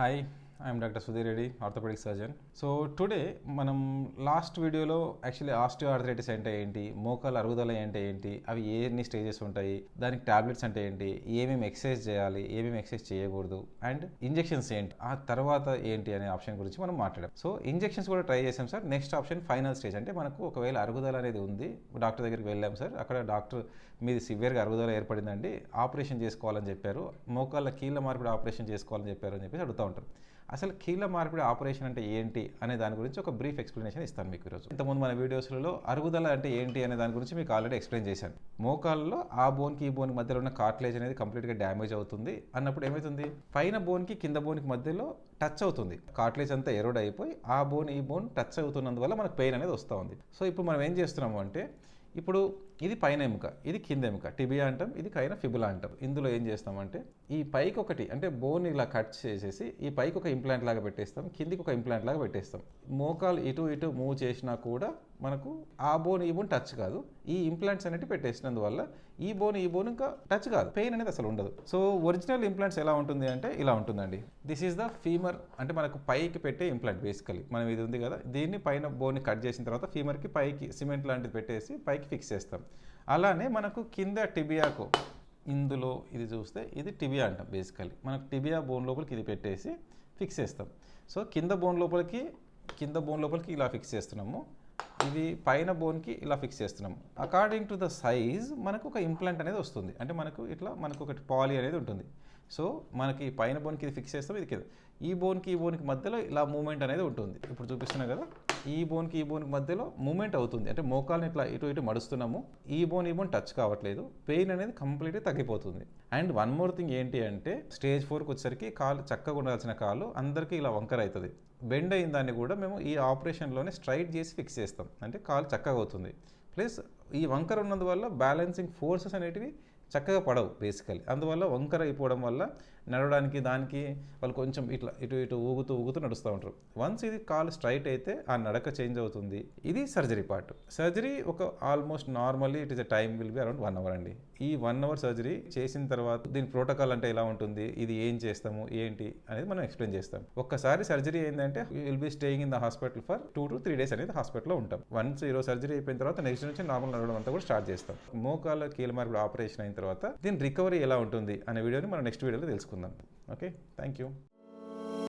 Hi. I'm doctor Sudheer Reddy orthopaedic surgeon so today మనం last వీడియోలో actually osteoarthritis అంటే ఏంటి? మోకాలు అరుగుదల అంటే ఏంటి? అవి ఎన్ని స్టేజెస్ ఉంటాయి? దానికి టాబ్లెట్స్ అంటే ఏంటి? ఏమేమి ఎక్సర్సైజ్ చేయాలి? ఏమేమి ఎక్సర్సైజ్ చేయకూడదు? అండ్ ఇంజెక్షన్స్ ఏంటి? ఆ తర్వాత ఏంటి అనే ఆప్షన్ గురించి మనం మాట్లాడాం. సో ఇంజెక్షన్స్ కూడా ట్రై చేసాం sir next option final stage అంటే మనకు ఒకవేళ అరుగుదల అనేది ఉంది డాక్టర్ దగ్గరికి వెళ్ళాం సార్ అక్కడ డాక్టర్ మీది సివియర్గా అరుగుదల ఏర్పడిందండి. ఆపరేషన్ చేసుకోవాలని చెప్పారు. మోకాళ్ళ కీళ్ళ మార్పిడి ఆపరేషన్ చేసుకోవాలని చెప్పారు అని చెప్పేసి అడుగుతూ ఉంటారు. అసలు కీళ్ళ మార్పిడి ఆపరేషన్ అంటే ఏంటి అనే దాని గురించి ఒక బ్రీఫ్ ఎక్స్ప్లెనేషన్ ఇస్తాను మీకు ఈరోజు. ఇంతకుముందు మన వీడియోస్లలో అరుగుదల అంటే ఏంటి అనే దాని గురించి మీకు ఆల్రెడీ ఎక్స్ప్లెయిన్ చేశాను. మోకాల్లో ఆ బోన్కి ఈ బోన్కి మధ్యలో ఉన్న కార్ట్లేజ్ అనేది కంప్లీట్గా డ్యామేజ్ అవుతుంది. అన్నప్పుడు ఏమవుతుంది పైన బోన్కి కింద బోన్కి మధ్యలో టచ్ అవుతుంది. కార్ట్లేజ్ అంతా ఎరోడ్ అయిపోయి ఆ బోన్ ఈ బోన్ టచ్ అవుతున్నందువల్ల మనకు పెయిన్ అనేది వస్తూ ఉంది. సో ఇప్పుడు మనం ఏం చేస్తున్నాము అంటే ఇప్పుడు ఇది పైన ఎముక ఇది కింద ఎముక టిబియా అంటాం ఇది కైన ఫిబులా అంటాం. ఇందులో ఏం చేస్తామంటే ఈ పైకి ఒకటి అంటే బోన్ ఇలా కట్ చేసేసి ఈ పైకి ఒక ఇంప్లాంట్ లాగా పెట్టేస్తాం కిందికి ఒక ఇంప్లాంట్ లాగా పెట్టేస్తాం. మోకాలు ఇటు ఇటు మూవ్ చేసినా కూడా మనకు ఆ బోన్ ఈ బోన్ టచ్ కాదు. ఈ ఇంప్లాంట్స్ అనేవి పెట్టేసినందువల్ల ఈ బోన్ ఈ బోన్ ఇంకా టచ్ కాదు. పెయిన్ అనేది అసలు ఉండదు. సో ఒరిజినల్ ఇంప్లాంట్స్ ఎలా ఉంటుంది అంటే ఇలా ఉంటుందండి. దిస్ ఈజ్ ద ఫీమర్ అంటే మనకు పైకి పెట్టే ఇంప్లాంట్ బేసికలీ మనం ఇది ఉంది కదా దీన్ని పైన బోన్ని కట్ చేసిన తర్వాత ఫీమర్కి పైకి సిమెంట్ లాంటిది పెట్టేసి పైకి ఫిక్స్ చేస్తాం. అలానే మనకు కింద టిబియాకు ఇందులో ఇది చూస్తే ఇది టిబియా అంటాం బేసికలీ మనకు టిబియా బోన్ లోపలికి ఇది పెట్టేసి ఫిక్స్ చేస్తాం. సో కింద బోన్ లోపలికి కింద బోన్ లోపలికి ఇలా ఫిక్స్ చేస్తున్నాము. ఇది పైన బోన్కి ఇలా ఫిక్స్ చేస్తున్నాం. అకార్డింగ్ టు ద సైజ్ మనకు ఒక ఇంప్లాంట్ అనేది వస్తుంది. అంటే మనకు ఇట్లా మనకు ఒకటి పాలీ అనేది ఉంటుంది. సో మనకి పైన బోన్కి ఇది ఫిక్స్ చేస్తాం ఇది కింద. ఈ బోన్కి ఈ బోన్కి మధ్యలో ఇలా మూమెంట్ అనేది ఉంటుంది. ఇప్పుడు చూపిస్తున్నాం కదా? ఈ బోన్కి ఈ బోన్కి మధ్యలో మూమెంట్ అవుతుంది. అంటే మోకాల్ని ఇట్లా ఇటు ఇటు మడుస్తున్నాము. ఈ బోన్ ఈ బోన్ టచ్ కావట్లేదు. పెయిన్ అనేది కంప్లీట్గా తగ్గిపోతుంది. అండ్ వన్ మోర్ థింగ్ ఏంటి అంటే స్టేజ్ ఫోర్కి వచ్చేసరికి కాలు చక్కగా ఉండాల్సిన కాలు అందరికీ ఇలా వంకర అవుతుంది. బెండ్ అయిన దాన్ని కూడా మేము ఈ ఆపరేషన్లోనే స్ట్రైట్ చేసి ఫిక్స్ చేస్తాం. అంటే కాలు చక్కగా అవుతుంది. ప్లస్ ఈ వంకర ఉన్నందువల్ల బ్యాలెన్సింగ్ ఫోర్సెస్ అనేటివి చక్కగా పడవు బేసికలీ అందువల్ల వంకర అయిపోవడం వల్ల నడవడానికి దానికి వాళ్ళు కొంచెం ఇట్లా ఇటు ఇటు ఊగుతూ ఊగుతూ నడుస్తూ ఉంటారు. వన్స్ ఇది కాలు స్ట్రైట్ అయితే ఆ నడక చేంజ్ అవుతుంది. ఇది సర్జరీ పార్ట్ సర్జరీ ఒక almost normally it is a time will be around one hour అండి. ఈ వన్ అవర్ సర్జరీ చేసిన తర్వాత దీని ప్రోటోకాల్ అంటే ఎలా ఉంటుంది? ఇది ఏం చేస్తాము? ఏంటి? అనేది మనం ఎక్స్ప్లెయిన్ చేస్తాం. ఒక్కసారి సర్జరీ ఏంటంటే will be staying in the hospital for two to three days అనేది హాస్పిటల్లో ఉంటాం. వన్స్ ఈరోజు సర్జరీ అయిపోయిన తర్వాత నెక్స్ట్ నుంచి నార్మల్ నడవడం అంతా కూడా స్టార్ట్ చేస్తాం. మోకాల కీలమార్పుడు ఆపరేషన్ అయిన తర్వాత దీని రికవరీ ఎలా ఉంటుంది? అనే వీడియోని మనం నెక్స్ట్ వీడియోలో తెలుసుకుందాం. okay? Thank you.